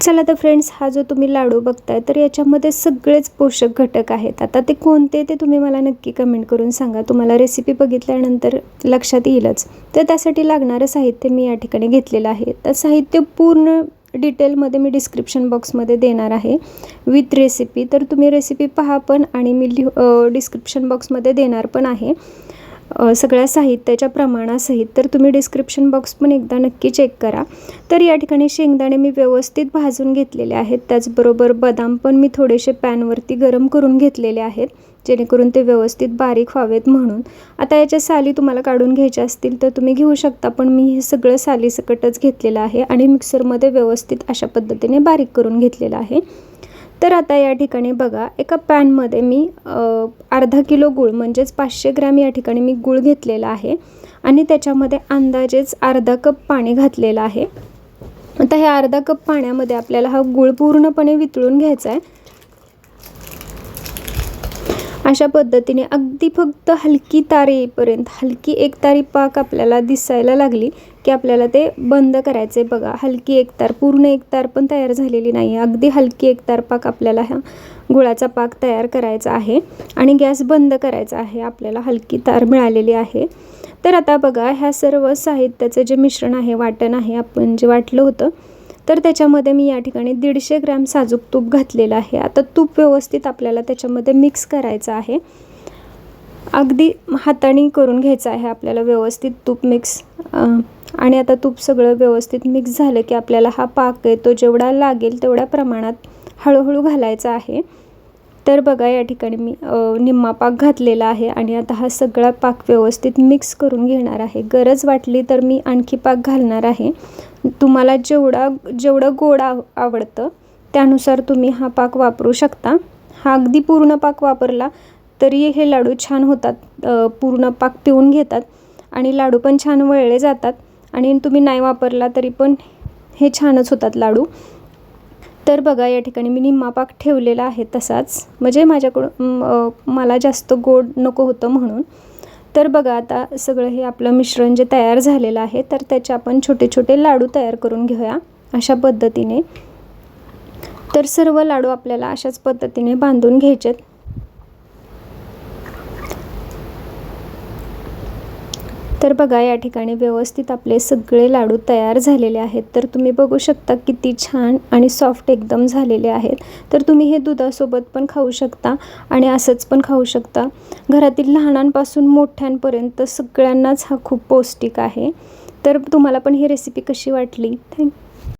चला तर फ्रेंड्स हा जो तुम्ही लाडू बघताय तर याच्यामध्ये सगळेच पोषक घटक आहेत. आता ते कोणते ते तुम्ही मला नक्की कमेंट करून सांगा. तुम्हाला रेसिपी बघितल्यानंतर लक्षात येईलच. तर त्यासाठी लागणारं साहित्य मी या ठिकाणी घेतलेलं आहे. तर साहित्य पूर्ण डिटेलमध्ये मी डिस्क्रिप्शन बॉक्समध्ये देणार आहे. विथ रेसिपी तर तुम्ही रेसिपी पहा पण आणि मी लिहू डिस्क्रिप्शन बॉक्समध्ये देणार पण आहे. सगळ्या साहित्याच्या प्रमाणासहित तर तुम्ही डिस्क्रिप्शन बॉक्स पण एकदा नक्की चेक करा. तर या ठिकाणी शेंगदाणे मी व्यवस्थित भाजून घेतलेले आहेत. त्याचबरोबर बदाम पण मी थोडेसे पॅनवरती गरम करून घेतलेले आहेत जेणेकरून ते व्यवस्थित बारीक व्हावेत म्हणून. आता याच्या साली तुम्हाला काढून घ्यायच्या असतील तर तुम्ही घेऊ शकता पण मी हे सगळं सालीसकटच घेतलेलं आहे आणि मिक्सरमध्ये व्यवस्थित अशा पद्धतीने बारीक करून घेतलेलं आहे. तर आता या ठिकाणी बघा एका पॅनमध्ये मी अर्धा किलो गूळ म्हणजेच पाचशे ग्रॅम या ठिकाणी मी गूळ घेतलेला आहे. आणि त्याच्यामध्ये अंदाजेच अर्धा कप पाणी घातलेलं आहे. आता ह्या अर्धा कप पाण्यामध्ये आपल्याला हा गूळ पूर्णपणे वितळून घ्यायचा आहे. अशा पद्धतीने अगदी फक्त हलकी तार येईपर्यंत हलकी एक तारी पाक आपल्याला दिसायला लागली की आपल्याला ते बंद करायचे बघा हलकी एक तार पूर्ण एक तार पण तयार झालेली नाही अगदी हलकी एक तार पाक आपल्याला ह्या गुळाचा पाक तयार करायचा आहे आणि गॅस बंद करायचा आहे. आपल्याला हलकी तार मिळालेली आहे. तर आता बघा ह्या सर्व साहित्याचं जे मिश्रण आहे वाटण आहे आपण जे वाटलं होतं तर त्याच्यामध्ये मी या ठिकाणी दीडशे ग्रॅम साजूक तूप घातलेलं आहे. आता तूप व्यवस्थित आपल्याला त्याच्यामध्ये मिक्स करायचं आहे. अगदी हाताने करून घ्यायचं आहे आपल्याला व्यवस्थित तूप मिक्स आणि आता तूप सगळं व्यवस्थित मिक्स झालं की आपल्याला हा पाक आहे तो जेवढा लागेल तेवढ्या प्रमाणात हळूहळू घालायचा आहे. तर बघा या ठिकाणी मी निम्मा पाक घातलेला आहे आणि आता हा सगळा पाक व्यवस्थित मिक्स करून घेणार आहे. गरज वाटली तर मी आणखी पाक घालणार आहे. तुम्हाला जेवढा जेवढं गोड आव आवडतं त्यानुसार तुम्ही हा पाक वापरू शकता. हा अगदी पूर्ण पाक वापरला तरी हे लाडू छान होतात. पूर्ण पाक पिऊन घेतात आणि लाडू पण छान वळले जातात आणि तुम्ही नाही वापरला तरी पण हे छानच होतात लाडू. तर बघा या ठिकाणी मी निम्मा पाक ठेवलेला आहे तसाच. म्हणजे माझ्याकडून मला जास्त गोड नको होतं म्हणून. तर बघा आता सगळं हे आपलं मिश्रण जे तयार झालेलं आहे तर त्याचे आपण छोटे छोटे लाडू तयार करून घेऊया अशा पद्धतीने. तर सर्व लाडू आपल्याला अशाच पद्धतीने बांधून घ्यायचेत. तर बघा या ठिकाणी व्यवस्थित आपले सगळे लाडू तयार झालेले आहेत. तर तुम्ही बघू शकता किती छान आणि सॉफ्ट एकदम झालेले आहेत. तर तुम्ही हे दुधासोबत पण खाऊ शकता आणि असंच पण खाऊ शकता. घरातील लहानांपासून मोठ्यांपर्यंत सगळ्यांनाच हा खूप पौष्टिक आहे. तर तुम्हाला पण ही रेसिपी कशी वाटली? थँक